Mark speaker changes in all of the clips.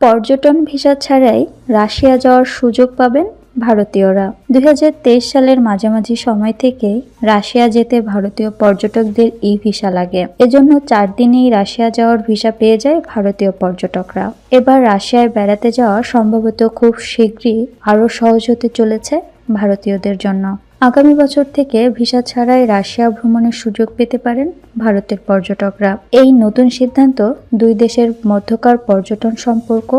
Speaker 1: পর্যটন ভিসা ছাড়াই রাশিয়া যাওয়ার সুযোগ পাবেন ভারতীয়রা। দুই হাজার তেইশ সালের মাঝামাঝি সময় থেকে রাশিয়া যেতে ভারতীয় পর্যটকদের ই ভিসা লাগে। এজন্য চার দিনেই রাশিয়া যাওয়ার ভিসা পেয়ে যায় ভারতীয় পর্যটকরা। এবার রাশিয়ায় বেড়াতে যাওয়া সম্ভবত খুব শীঘ্রই আরও সহজ হতে চলেছে ভারতীয়দের জন্য। আগামী বছর থেকে ভিসা ছাড়াই রাশিয়া ভ্রমণের সুযোগ পেতে পারেন ভারতের পর্যটকরা। এই নতুন সিদ্ধান্ত দুই দেশের মধ্যকার পর্যটন সম্পর্ক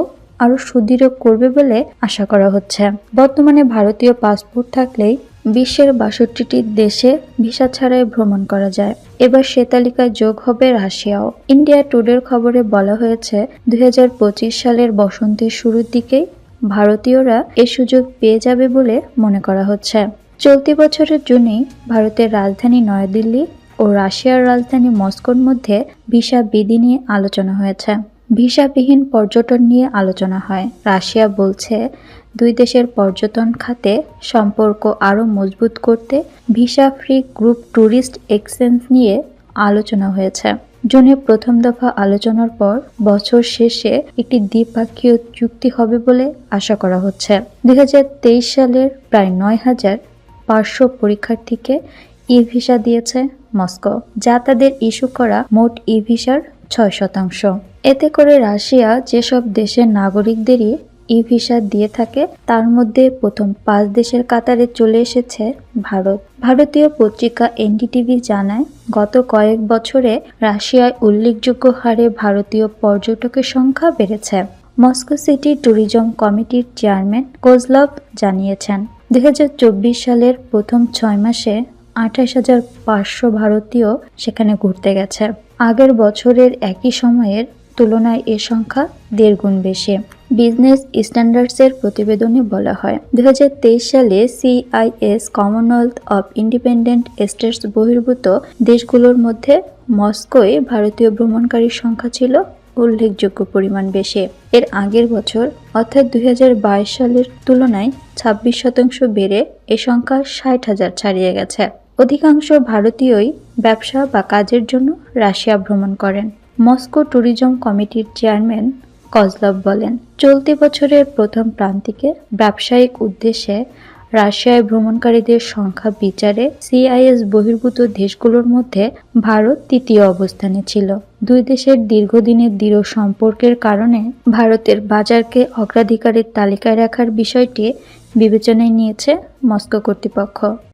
Speaker 1: আরও সুদৃঢ় করবে বলে আশা করা হচ্ছে। বর্তমানে ভারতীয় পাসপোর্ট থাকলেই বিশ্বের বাষট্টিটি দেশে ভিসা ছাড়াই ভ্রমণ করা যায়। এবার সে তালিকায় যোগ হবে রাশিয়াও। ইন্ডিয়া টুডের খবরে বলা হয়েছে, দুই হাজার পঁচিশ সালের বসন্তের শুরুর দিকেই ভারতীয়রা এ সুযোগ পেয়ে যাবে বলে মনে করা হচ্ছে। চলতি বছরের জুনেই ভারতের রাজধানী নয়াদিল্লি ও রাশিয়ার রাজধানী মস্কোর মধ্যে ভিসা বিধি নিয়ে আলোচনা হয়েছে। ভিসাবিহীন পর্যটন নিয়ে আলোচনা হয়। রাশিয়া বলছে, দুই দেশের পর্যটন খাতে সম্পর্ক আরও মজবুত করতে visa free group tourist exchange নিয়ে আলোচনা হয়েছে। জুনে প্রথম দফা আলোচনার পর বছর শেষে একটি দ্বিপাক্ষীয় চুক্তি হবে বলে আশা করা হচ্ছে। দুই হাজার তেইশ সালের প্রায় নয় হাজার পাঁচশো পরীক্ষার্থীকে ই ভিসা দিয়েছে মস্কো, যা তাদের ইস্যু করা মোট ই ভিসার ছয় শতাংশ। এতে করে রাশিয়া যেসব দেশের নাগরিকদেরই ই ভিসা দিয়ে থাকে, তার মধ্যে প্রথম পাঁচ দেশের কাতারে চলে এসেছে ভারত। ভারতীয় পত্রিকা এনডিটিভি জানায়, গত কয়েক বছরে রাশিয়ায় উল্লেখযোগ্য হারে ভারতীয় পর্যটকের সংখ্যা বেড়েছে। মস্কো সিটি ট্যুরিজম কমিটির চেয়ারম্যান কোজলভ জানিয়েছেন। দুই হাজার চব্বিশ সালের প্রথম ছয় মাসে আঠাশ হাজার পাঁচশো ভারতীয় সেখানে ঘুরতে গেছে। আগের বছরের একই সময়ের তুলনায় এ সংখ্যা দেড় গুণ বেশি। বিজনেস স্ট্যান্ডার্ডসের প্রতিবেদনে বলা হয়, দুই হাজার তেইশ সালে CIS Commonwealth of Independent States বহির্ভূত দেশগুলোর মধ্যে মস্কোয় ভারতীয় ভ্রমণকারীর সংখ্যা ছিল উল্লেখযোগ্য পরিমাণ বেশি। এর আগের বছর, অর্থাৎ দুই হাজার বাইশ সালের তুলনায় ছাব্বিশ শতাংশ বেড়ে এ সংখ্যা ষাট হাজার ছাড়িয়ে গেছে। অধিকাংশ ভারতীয়ই ব্যবসা বা কাজের জন্য রাশিয়া ভ্রমণ করেন। মস্কো ট্যুরিজম কমিটির চেয়ারম্যান কজলভ বলেন, চলতি বছরের প্রথম প্রান্তিকে ব্যবসায়িক উদ্দেশ্যে রাশিয়ায় ভ্রমণকারীদের সংখ্যা বিচারে সিআইএস বহির্ভূত দেশগুলোর মধ্যে ভারত তৃতীয় অবস্থানে ছিল। দুই দেশের দীর্ঘদিনের দৃঢ় সম্পর্কের কারণে ভারতের বাজারকে অগ্রাধিকারের তালিকায় রাখার বিষয়টি বিবেচনায় নিয়েছে মস্কো কর্তৃপক্ষ।